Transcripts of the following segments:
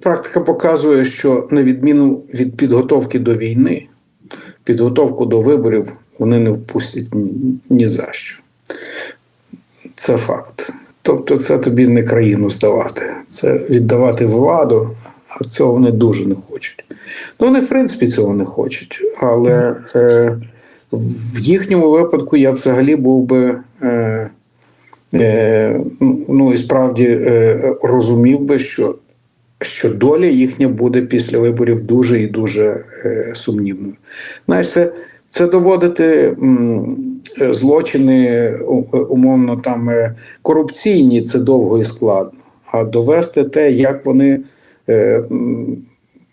практика показує, що на відміну від підготовки до війни, підготовку до виборів вони не впустять ні, за що. Це факт. Тобто, це тобі не країну здавати, це віддавати владу, а цього вони дуже не хочуть. Ну, вони, в принципі, цього не хочуть. Але е, в їхньому випадку я взагалі був би. Е, е, ну і справді е, розумів би, що, що доля їхня буде після виборів дуже і дуже е, сумнівною. Знаєш, це, це доводити е, злочини умовно там е, корупційні, це довго і складно. А довести те, як вони е,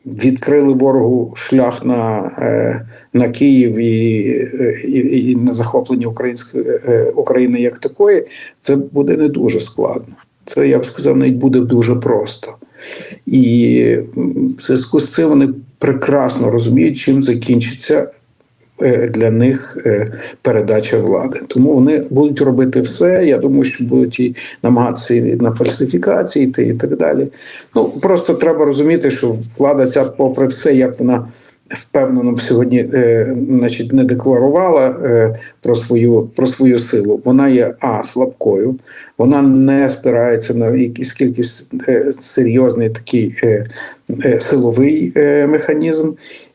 відкрили ворогу шлях на, е, на Київ і, е, і, і на захоплення української е, України як такої, це буде не дуже складно. Це я б сказав, навіть буде дуже просто. І в зв'язку з цим вони прекрасно розуміють, чим закінчиться е, для них е, передача влади. Тому вони будуть робити все. Я думаю, що будуть і намагатися і на фальсифікації йти і так далі. Ну просто треба розуміти, що влада ця, попри все, як вона. Впевнено сьогодні е, значить, не декларувала е, про свою про свою силу. Вона є а слабкою, вона не спирається на якийсь кількість е, серйозний такий е, е, силовий е, механізм.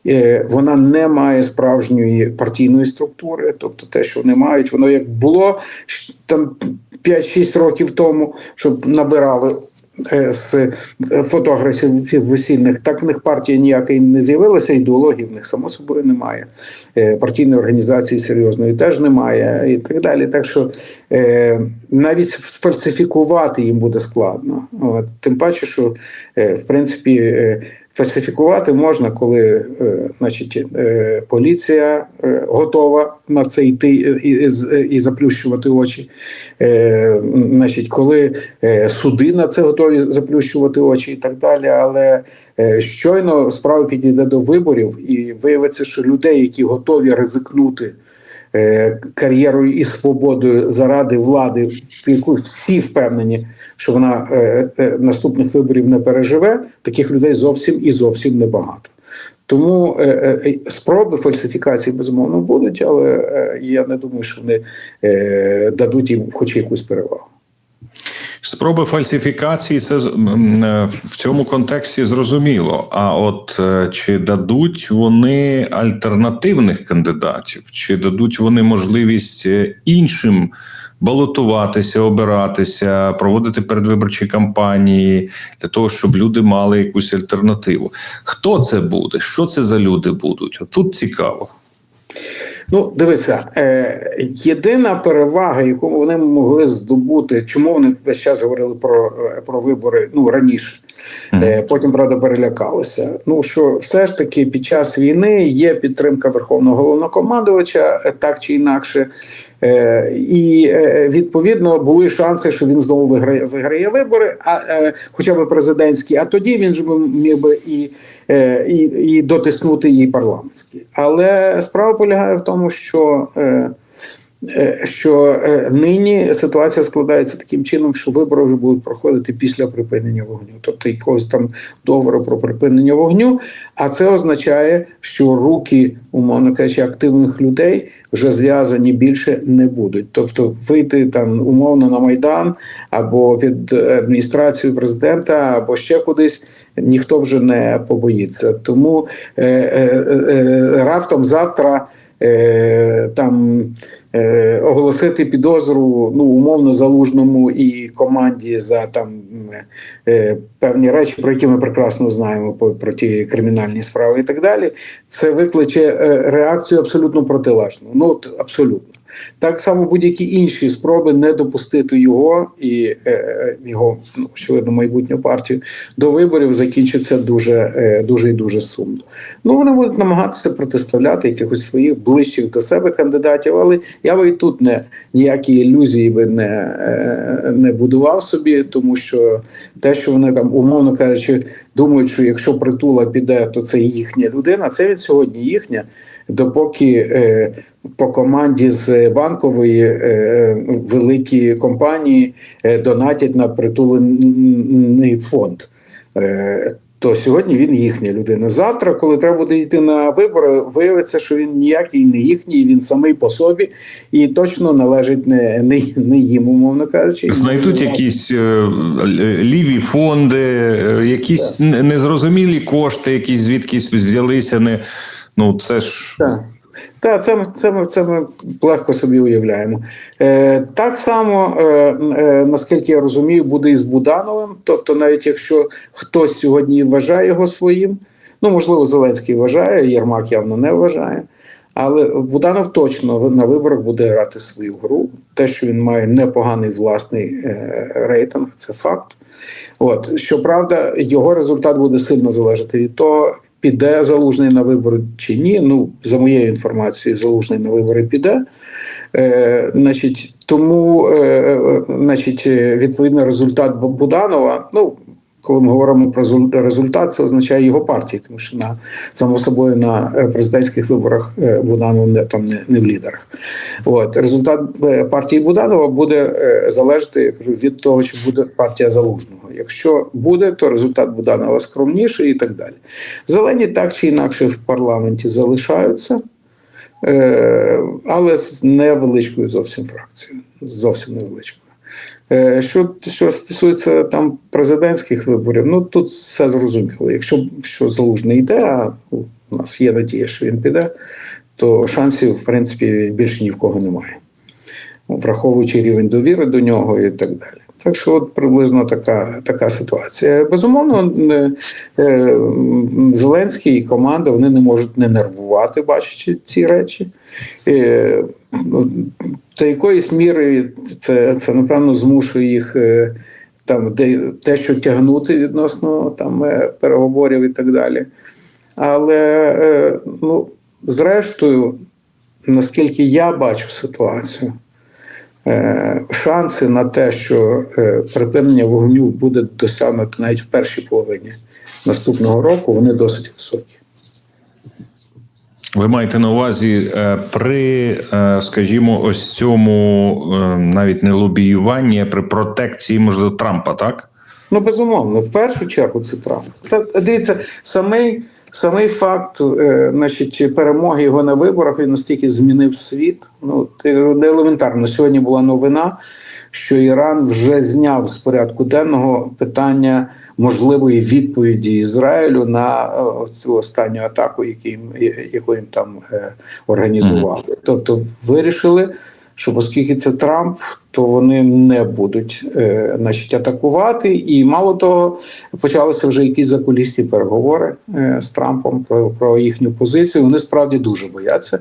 Е, вона не має справжньої партійної структури, тобто те, що вони мають, воно як було там 5-6 років тому, щоб набирали. Е, З е, фотографів весільних, так в них партія ніякої не з'явилася, ідеології в них само собою немає. Е, Партійної організації серйозної теж немає, і так далі. Так що навіть сфальсифікувати їм буде складно. От. Тим паче, що в принципі фальсифікувати можна, коли е, значить, е, поліція е, готова на це йти і, і, заплющувати очі. Значить, коли суди на це готові заплющувати очі і так далі. Але щойно справа підійде до виборів, і виявиться, що людей, які готові ризикнути кар'єрою і свободою заради влади, яку всі впевнені, що вона е, е, наступних виборів не переживе, таких людей зовсім і зовсім небагато. Тому е, е, спроби фальсифікації безумовно будуть, але е, я не думаю, що вони е, дадуть їм хоч якусь перевагу. Спроби фальсифікації це е, в цьому контексті зрозуміло. А от е, чи дадуть вони альтернативних кандидатів, чи дадуть вони можливість е, іншим балотуватися, обиратися, проводити передвиборчі кампанії для того, щоб люди мали якусь альтернативу? Хто це буде? Що це за люди будуть? Тут цікаво. Ну, дивися, е, єдина перевага, яку вони могли здобути, чому вони весь час говорили про, е, про вибори ну раніше, е, потім правда перелякалися. Ну що все ж таки під час війни є підтримка верховного головнокомандувача, е, так чи інакше. Е, і е, відповідно були шанси, що він знову виграє, виграє вибори, а е, хоча б президентські. А тоді він ж міг би і, е, і, і дотиснути її парламентські. Але справа полягає в тому, що. Е, що е, нині ситуація складається таким чином, що вибори будуть проходити після припинення вогню, тобто якогось там договору про припинення вогню. А це означає, що руки, умовно кажучи, активних людей вже зв'язані більше не будуть. Тобто вийти там умовно на майдан або під адміністрацію президента, або ще кудись. Ніхто вже не побоїться. Тому е, е, е, раптом завтра е, там е, оголосити підозру ну умовно залужному і команді за там е, певні речі, про які ми прекрасно знаємо по- про ті кримінальні справи і так далі. Це викличе е, реакцію абсолютно протилежну. Ну от абсолютно. Так само будь-які інші спроби не допустити його і е, його ну, очевидно майбутню партію до виборів закінчаться дуже, е, дуже і дуже сумно. Ну вони будуть намагатися протиставляти якихось своїх ближчих до себе кандидатів, але я би і тут не ніякі ілюзії би не, е, не будував собі, тому що те, що вони там, умовно кажучи, думають, що якщо притула піде, то це їхня людина, це від сьогодні їхня. Допоки е, по команді з банкової е, великі компанії е, донатять на притулений фонд. Е, то сьогодні він їхня людина. Завтра, коли треба буде йти на вибори, виявиться, що він ніякий не їхній, він самий по собі і точно належить не, не, не їм, умовно кажучи. Знайдуть якісь е, ліві фонди, е, якісь н- незрозумілі кошти, які звідкись взялися. Не ну це ж Так. Так, це, ми- це, це ми легко собі уявляємо. Е, так само, е, е, наскільки я розумію, буде і з Будановим. Тобто, навіть якщо хтось сьогодні вважає його своїм, ну можливо, Зеленський вважає, Єрмак явно не вважає. Але Буданов точно на виборах буде грати свою гру. Те, що він має непоганий власний е, рейтинг, це факт. От щоправда, його результат буде сильно залежати від того, піде залужний на вибори чи ні. Ну, за моєю інформацією, залужний на вибори піде. Е, значить, тому, е, е, значить, е, відповідно, результат Бу- Буданова. Ну, коли ми говоримо про результат, це означає його партії, тому що на само собою на е, президентських виборах е, Буданов не там не, не в лідерах. От результат е, партії Буданова буде залежати, я кажу, від того, чи буде партія залужного. Якщо буде, то результат Буданова скромніший і так далі. Зелені так чи інакше в парламенті залишаються. Але з невеличкою зовсім фракцією. Зовсім невеличкою. Е, Що, що стосується там президентських виборів, ну тут все зрозуміло. Якщо що залужний йде, а у нас є надія, що він піде, то шансів, в принципі, більше ні в кого немає, враховуючи рівень довіри до нього і так далі. Так що от приблизно така, така ситуація. Безумовно, е, Зеленський і команда вони не можуть не нервувати, бачачи ці речі. Ну, До якоїсь міри це, це напевно змушує їх е, там де, дещо тягнути відносно там е, переговорів і так далі. Але е, ну, зрештою, наскільки я бачу ситуацію, шанси на те, що припинення вогню буде досягнуто навіть в першій половині наступного року, вони досить високі. Ви маєте на увазі е, при, е, скажімо, ось цьому е, навіть не лобіюванні, а при протекції, можливо, Трампа, так? Ну, безумовно, в першу чергу це Трамп. Дивіться, самий, самий факт, значить, перемоги його на виборах він настільки змінив світ. Ну, ти елементарно. Сьогодні була новина, що Іран вже зняв з порядку денного питання можливої відповіді Ізраїлю на е, цю останню атаку, яку їм там е, організували. Тобто вирішили, що оскільки це Трамп, то вони не будуть е, значить, атакувати. І мало того, почалися вже якісь закулісні переговори е, з Трампом про, про їхню позицію. Вони справді дуже бояться.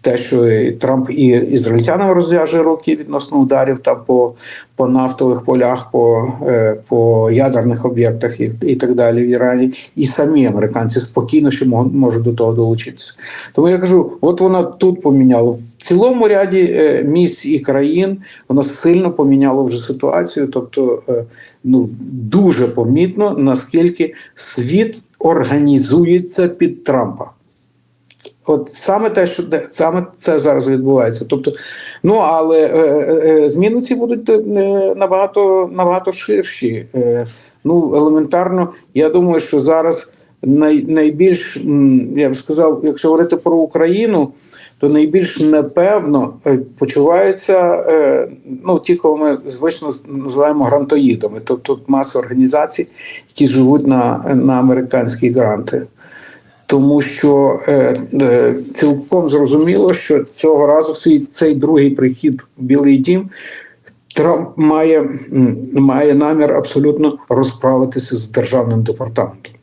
Те, що Трамп і ізраїльтянам розв'яже руки відносно ударів там по, по нафтових полях, по, е, по ядерних об'єктах і, і так далі в Ірані, і самі американці спокійно ще мо- можуть до того долучитися. Тому я кажу, от вона тут поміняла в цілому ряді е, місць і країн. Сильно поміняло вже ситуацію. Тобто, е, ну дуже помітно наскільки світ організується під Трампа. От саме те, що саме це зараз відбувається. Тобто, ну але е, е, е, зміни ці будуть е, набагато набагато ширші. Е, ну елементарно, я думаю, що зараз най, найбільш я б сказав, якщо говорити про Україну, то найбільш непевно е, почуваються е, ну ті, кого ми звично називаємо грантоїдами, тобто маса організацій, які живуть на, на американські гранти. Тому що е, е, цілком зрозуміло, що цього разу свій цей другий прихід в Білий Дім Трамп має, має намір абсолютно розправитися з державним департаментом.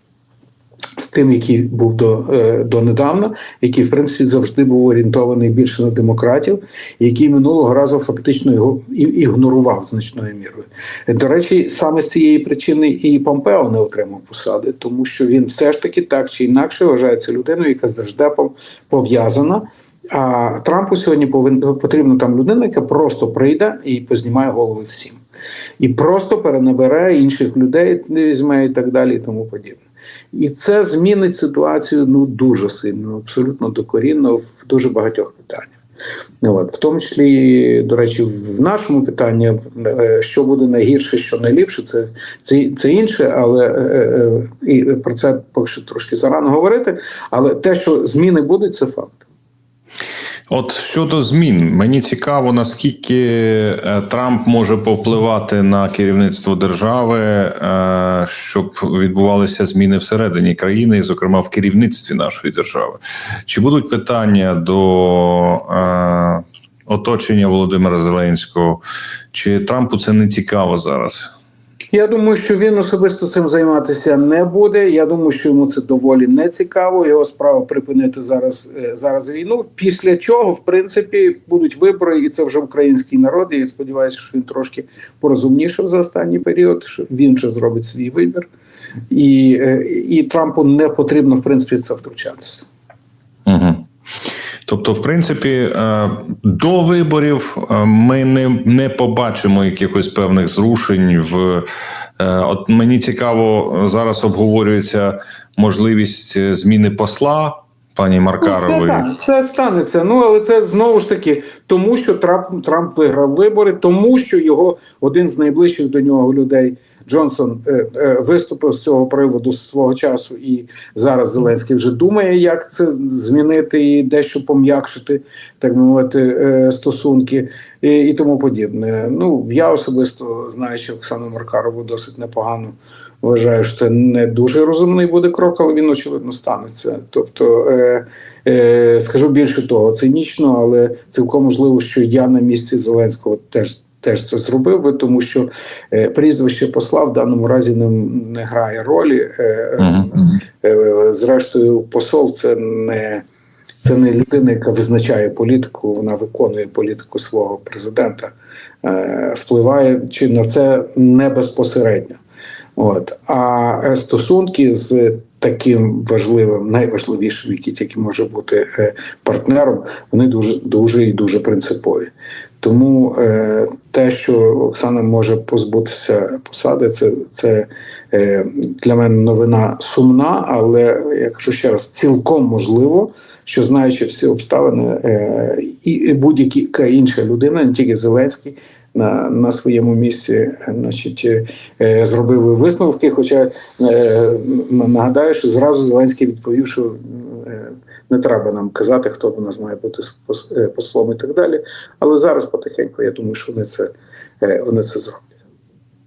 Тим, який був до, е, донедавна, який в принципі завжди був орієнтований більше на демократів, який минулого разу фактично його ігнорував значною мірою. До речі, саме з цієї причини і Помпео не отримав посади, тому що він все ж таки так чи інакше вважається людиною, яка з держдепом пов'язана. А Трампу сьогодні повин, потрібна там людина, яка просто прийде і познімає голови всім, і просто перенабере інших людей, не візьме і так далі, і тому подібне. І це змінить ситуацію ну дуже сильно, абсолютно докорінно в дуже багатьох питаннях. От, в тому числі, до речі, в нашому питанні, е, що буде найгірше, що найліпше, це, це, це інше, але е, е, і про це поки що трошки зарано говорити. Але те, що зміни будуть, це факт. От щодо змін, мені цікаво, наскільки е, Трамп може повпливати на керівництво держави, е, щоб відбувалися зміни всередині країни, і, зокрема в керівництві нашої держави. Чи будуть питання до е, оточення Володимира Зеленського? Чи Трампу це не цікаво зараз? Я думаю, що він особисто цим займатися не буде. Я думаю, що йому це доволі не цікаво. Його справа припинити зараз е, зараз війну. Після чого, в принципі, будуть вибори, і це вже український народ. І я сподіваюся, що він трошки порозумнішав за останній період. Що він вже зробить свій вибір, і, е, і Трампу не потрібно в принципі це втручатися. Тобто, в принципі, е, до виборів е, ми не, не побачимо якихось певних зрушень в е, от мені цікаво, зараз обговорюється можливість зміни посла пані Ну, це, це станеться. Ну але це знову ж таки тому, що Трамп Трамп виграв вибори, тому що його один з найближчих до нього людей. Джонсон е, е, виступив з цього приводу свого часу, і зараз Зеленський вже думає, як це змінити і дещо пом'якшити, так мовити, е, стосунки і, і тому подібне. Ну я особисто знаючи Оксану Маркарову досить непогано. Вважаю, що це не дуже розумний буде крок, але він очевидно станеться. Тобто, е, е, скажу більше того, цинічно, але цілком можливо, що я на місці Зеленського теж. Теж це зробив би, тому що е, прізвище посла в даному разі не, не грає ролі. Е, е, зрештою, посол це не, це не людина, яка визначає політику, вона виконує політику свого президента, е, впливає чи на це не безпосередньо. От. А стосунки з таким важливим, найважливішим, який тільки може бути е, партнером, вони дуже дуже і дуже принципові. Тому е, те, що Оксана може позбутися посади, це, це е, для мене новина сумна, але я кажу ще раз, цілком можливо, що знаючи всі обставини, е, і, будь-яка інша людина, не тільки Зеленський, на, на своєму місці, е, значить, е, зробив висновки. Хоча е, нагадаю, що зразу Зеленський відповів, що е, не треба нам казати, хто до нас має бути пос- е, послом і так далі. Але зараз потихеньку я думаю, що вони це, е, вони це зроблять.